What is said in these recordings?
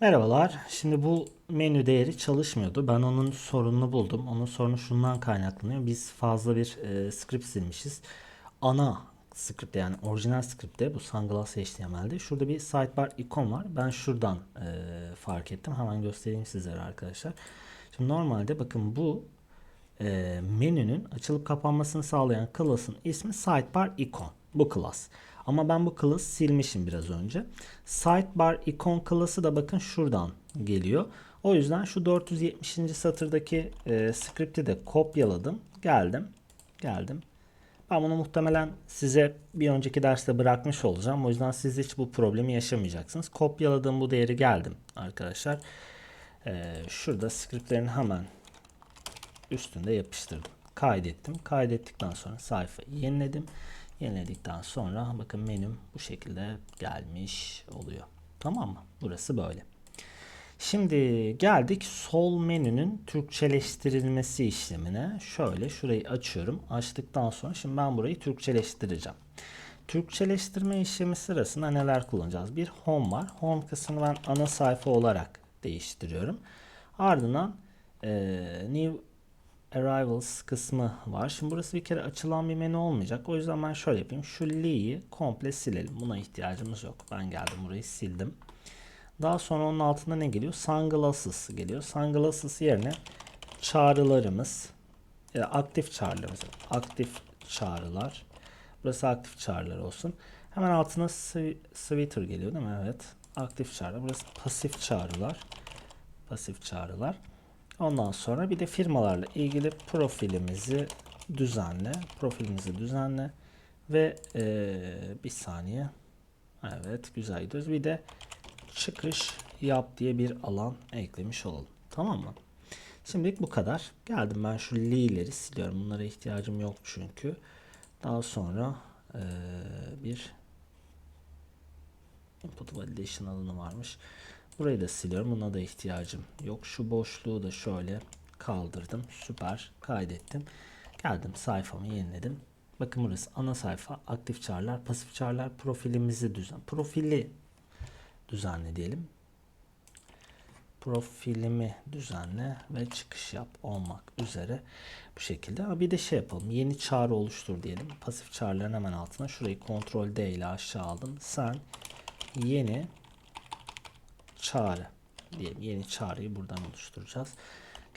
Merhabalar. Şimdi bu menü değeri çalışmıyordu. Ben onun sorununu buldum. Onun sorunu şundan kaynaklanıyor. Biz fazla bir e, script silmişiz. Ana script yani orijinal script'te bu Sunglass HTML'de şurada bir sidebar ikon var. Ben şuradan e, fark ettim. Hemen göstereyim sizlere arkadaşlar. Şimdi normalde bakın bu e, menünün açılıp kapanmasını sağlayan class'ın ismi sidebar icon. Bu class. Ama ben bu class silmişim biraz önce. Sidebar icon class'ı da bakın şuradan geliyor. O yüzden şu 470. satırdaki e, script'i de kopyaladım. Geldim. Geldim. Ben bunu muhtemelen size bir önceki derste bırakmış olacağım. O yüzden siz hiç bu problemi yaşamayacaksınız. Kopyaladığım bu değeri geldim arkadaşlar. E, şurada scriptlerin hemen üstünde yapıştırdım. Kaydettim. Kaydettikten sonra sayfayı yeniledim. Yeniledikten sonra bakın menüm bu şekilde gelmiş oluyor. Tamam mı? Burası böyle. Şimdi geldik sol menünün Türkçeleştirilmesi işlemine. Şöyle şurayı açıyorum. Açtıktan sonra şimdi ben burayı Türkçeleştireceğim. Türkçeleştirme işlemi sırasında neler kullanacağız? Bir home var. Home kısmını ben ana sayfa olarak değiştiriyorum. Ardından e, new Arrivals kısmı var. Şimdi burası bir kere açılan bir menü olmayacak. O yüzden ben şöyle yapayım. Şu li'yi komple silelim. Buna ihtiyacımız yok. Ben geldim burayı sildim. Daha sonra onun altında ne geliyor? Sunglasses geliyor. Sunglasses yerine çağrılarımız da aktif çağrılarımız. Aktif çağrılar. Burası aktif çağrılar olsun. Hemen altına sw- Twitter geliyor değil mi? Evet. Aktif çağrı. Burası pasif çağrılar. Pasif çağrılar. Ondan sonra bir de firmalarla ilgili profilimizi düzenle. Profilimizi düzenle. Ve eee, bir saniye. Evet güzel gidiyoruz. Bir de çıkış yap diye bir alan eklemiş olalım. Tamam mı? Şimdilik bu kadar. Geldim ben şu li'leri siliyorum. Bunlara ihtiyacım yok çünkü. Daha sonra eee, bir input validation alanı varmış. Burayı da siliyorum. Buna da ihtiyacım yok. Şu boşluğu da şöyle kaldırdım. Süper. Kaydettim. Geldim sayfamı yeniledim. Bakın burası ana sayfa. Aktif çağrılar, pasif çağrılar. Profilimizi düzen. Profili düzenle diyelim. Profilimi düzenle ve çıkış yap olmak üzere bu şekilde. Ama bir de şey yapalım. Yeni çağrı oluştur diyelim. Pasif çağrıların hemen altına şurayı kontrol D ile aşağı aldım. Sen yeni çağrı diyelim. Yeni çağrıyı buradan oluşturacağız.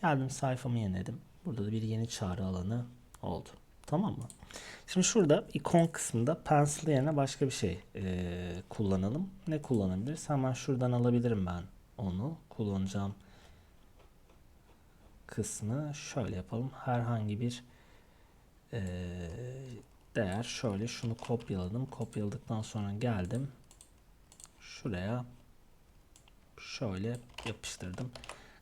Geldim sayfamı yeniledim. Burada da bir yeni çağrı alanı oldu. Tamam mı? Şimdi şurada ikon kısmında pencil yerine başka bir şey eee, kullanalım. Ne kullanabiliriz? Hemen şuradan alabilirim ben onu. Kullanacağım kısmı şöyle yapalım. Herhangi bir eee, değer şöyle şunu kopyaladım. Kopyaladıktan sonra geldim. Şuraya şöyle yapıştırdım.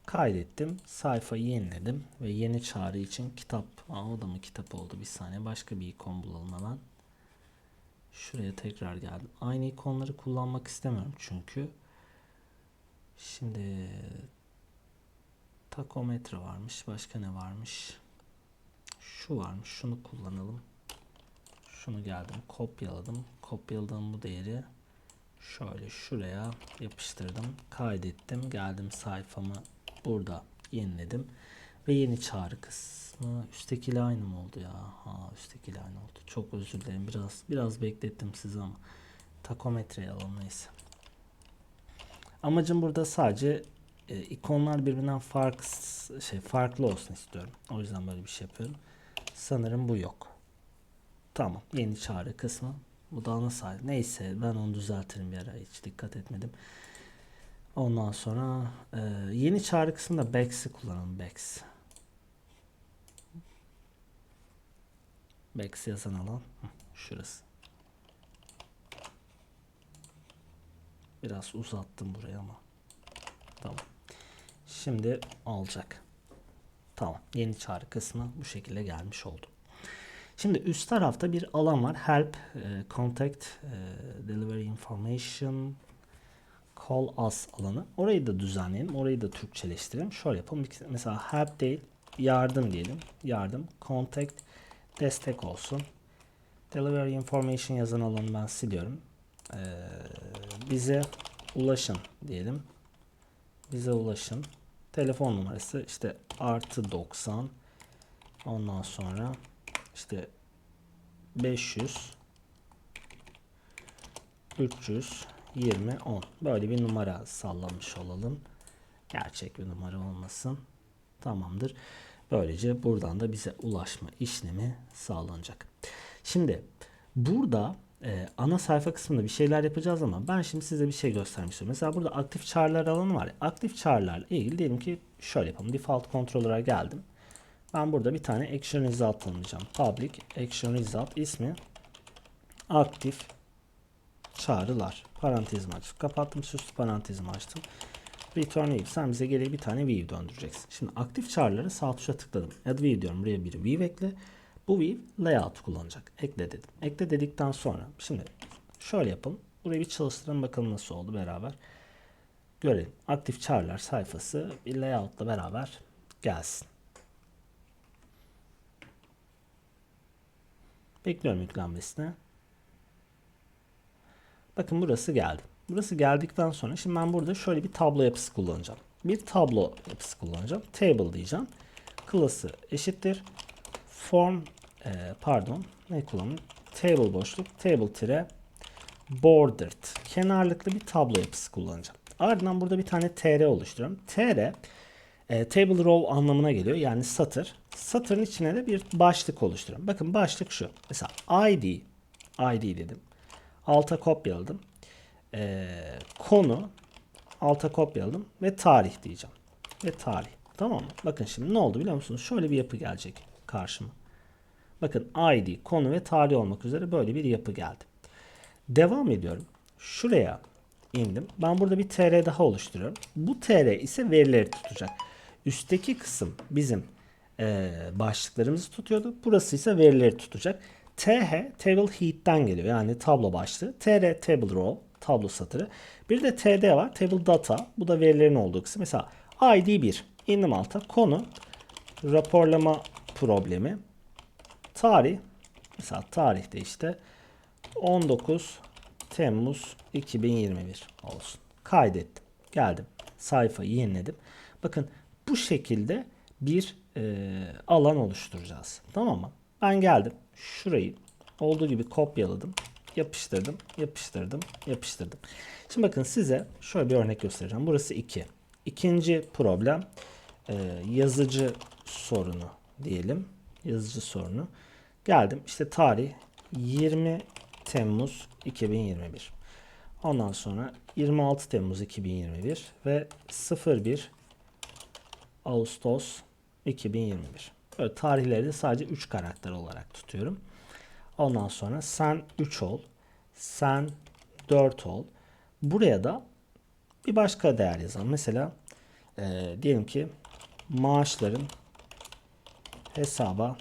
Kaydettim. Sayfayı yeniledim. Ve yeni çağrı için kitap. Aa, o da mı kitap oldu? Bir saniye. Başka bir ikon bulalım hemen. Şuraya tekrar geldim. Aynı ikonları kullanmak istemiyorum çünkü. Şimdi takometre varmış. Başka ne varmış? Şu varmış. Şunu kullanalım. Şunu geldim. Kopyaladım. Kopyaladığım bu değeri Şöyle şuraya yapıştırdım. Kaydettim. Geldim sayfamı burada yeniledim. Ve yeni çağrı kısmı üsttekiyle aynı mı oldu ya? Ha üsttekiyle aynı oldu. Çok özür dilerim. Biraz biraz beklettim sizi ama takometreyi alalım neyse. Amacım burada sadece e, ikonlar birbirinden farklı şey farklı olsun istiyorum. O yüzden böyle bir şey yapıyorum. Sanırım bu yok. Tamam. Yeni çağrı kısmı. Bu da ana sayfa. Neyse ben onu düzeltirim bir ara. Hiç dikkat etmedim. Ondan sonra e, yeni çağrı kısmında Bex'i kullanalım. Bex. Bex yazan alan. Şurası. Biraz uzattım burayı ama. Tamam. Şimdi olacak. Tamam. Yeni çağrı kısmı bu şekilde gelmiş oldu. Şimdi üst tarafta bir alan var. Help, e, contact, e, delivery information, call us alanı. Orayı da düzenleyelim. Orayı da Türkçeleştirelim. Şöyle yapalım. Mesela help değil, yardım diyelim. Yardım, contact, destek olsun. Delivery information yazan alanı ben siliyorum. E, bize ulaşın diyelim. bize ulaşın. Telefon numarası işte artı 90 ondan sonra işte 500 320 10 böyle bir numara sallamış olalım. Gerçek bir numara olmasın. Tamamdır. Böylece buradan da bize ulaşma işlemi sağlanacak. Şimdi burada e, ana sayfa kısmında bir şeyler yapacağız ama ben şimdi size bir şey göstermek. Mesela burada aktif çağrılar alanı var. Aktif çağrılarla ilgili diyelim ki şöyle yapalım. Default controller'a geldim. Ben burada bir tane action result tanımlayacağım. Public action result ismi aktif çağrılar. Parantezimi açtım. Kapattım. Süslü parantezimi açtım. Return view. Sen bize geriye bir tane view döndüreceksin. Şimdi aktif çağrıları sağ tuşa tıkladım. Add view diyorum. Buraya bir view ekle. Bu view layout kullanacak. Ekle dedim. Ekle dedikten sonra şimdi şöyle yapalım. Burayı bir çalıştıralım bakalım nasıl oldu beraber. Görelim. Aktif çağrılar sayfası bir layoutla beraber gelsin. Bekliyorum yüklenmesine. Bakın burası geldi. Burası geldikten sonra şimdi ben burada şöyle bir tablo yapısı kullanacağım. Bir tablo yapısı kullanacağım. Table diyeceğim. Class'ı eşittir. Form e, pardon ne kullanayım? Table boşluk table tire bordered kenarlıklı bir tablo yapısı kullanacağım. Ardından burada bir tane tr oluşturuyorum. tr e, table row anlamına geliyor. Yani satır. Satırın içine de bir başlık oluşturuyorum. Bakın başlık şu. Mesela id id dedim. Alta kopyaladım. E, konu alta kopyaladım ve tarih diyeceğim. Ve tarih. Tamam mı? Bakın şimdi ne oldu biliyor musunuz? Şöyle bir yapı gelecek karşıma. Bakın ID, konu ve tarih olmak üzere böyle bir yapı geldi. Devam ediyorum. Şuraya indim. Ben burada bir tr daha oluşturuyorum. Bu tr ise verileri tutacak. Üstteki kısım bizim e, başlıklarımızı tutuyordu. Burası ise verileri tutacak. th table heat'ten geliyor. Yani tablo başlığı. tr table row tablo satırı. Bir de td var. Table data. Bu da verilerin olduğu kısım. Mesela id 1. İndim alta. Konu raporlama problemi. Tarih mesela tarihte işte 19 Temmuz 2021 olsun. Kaydettim. Geldim. Sayfayı yeniledim. Bakın bu şekilde bir e, alan oluşturacağız. Tamam mı? Ben geldim. Şurayı olduğu gibi kopyaladım. Yapıştırdım. Yapıştırdım. Yapıştırdım. Şimdi bakın size şöyle bir örnek göstereceğim. Burası 2. İkinci problem e, yazıcı sorunu diyelim. Yazıcı sorunu. Geldim işte tarih 20 Temmuz 2021. Ondan sonra 26 Temmuz 2021 ve 01 Ağustos 2021. Böyle tarihleri de sadece 3 karakter olarak tutuyorum. Ondan sonra sen 3 ol, sen 4 ol. Buraya da bir başka değer yazalım. Mesela e, diyelim ki maaşların hesaba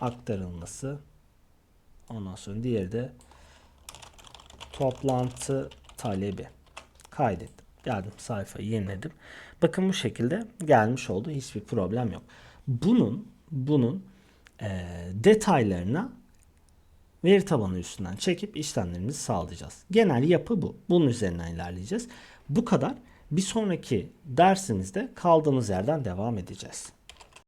aktarılması. Ondan sonra diğeri de toplantı talebi. Kaydettim. Geldim sayfayı yeniledim. Bakın bu şekilde gelmiş oldu. Hiçbir problem yok. Bunun bunun e, detaylarına veri tabanı üstünden çekip işlemlerimizi sağlayacağız. Genel yapı bu. Bunun üzerinden ilerleyeceğiz. Bu kadar. Bir sonraki dersimizde kaldığımız yerden devam edeceğiz.